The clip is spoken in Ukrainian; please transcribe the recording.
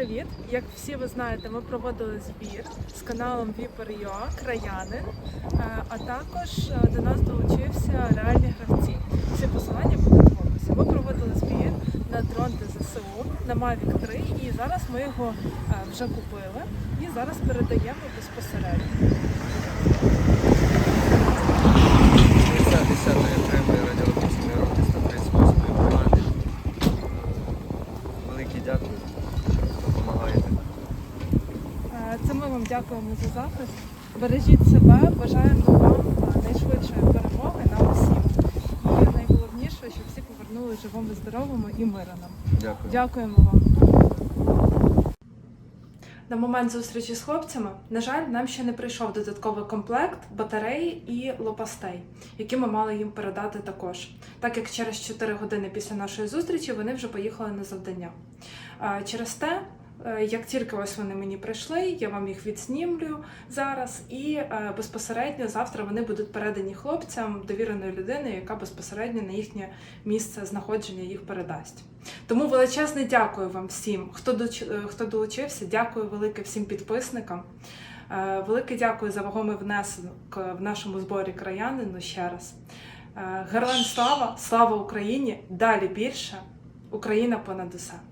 привіт! Як всі ви знаєте, ми проводили збір з каналом Viper.ua Краянин, Е, а також е, до нас долучився реальні гравці. Всі посилання будуть в описі. Ми проводили збір на дрон ДЗСУ на Mavic 3 і зараз ми його е, вже купили і зараз передаємо безпосередньо. Вам дякуємо за захист. Бережіть себе, бажаємо вам е, найшвидшої перемоги нам усім. І найголовніше, щоб всі повернули живими, здоровими і мирними. Дякую. Дякуємо вам. На момент зустрічі з хлопцями, на жаль, нам ще не прийшов додатковий комплект батареї і лопастей, які ми мали їм передати також, так як через 4 години після нашої зустрічі вони вже поїхали на завдання. Через те, е, як тільки ось вони мені прийшли, я вам їх відснімлю зараз, і е, безпосередньо завтра вони будуть передані хлопцям довіреної людини, яка безпосередньо на їхнє місце знаходження їх передасть. Тому величезне дякую вам всім, хто е, долучився. Дякую велике всім підписникам. Е, Велике дякую за вагомий внесок в нашому зборі краянину ще раз. Е, Героям слава! Слава Україні! Далі більше! Україна понад усе!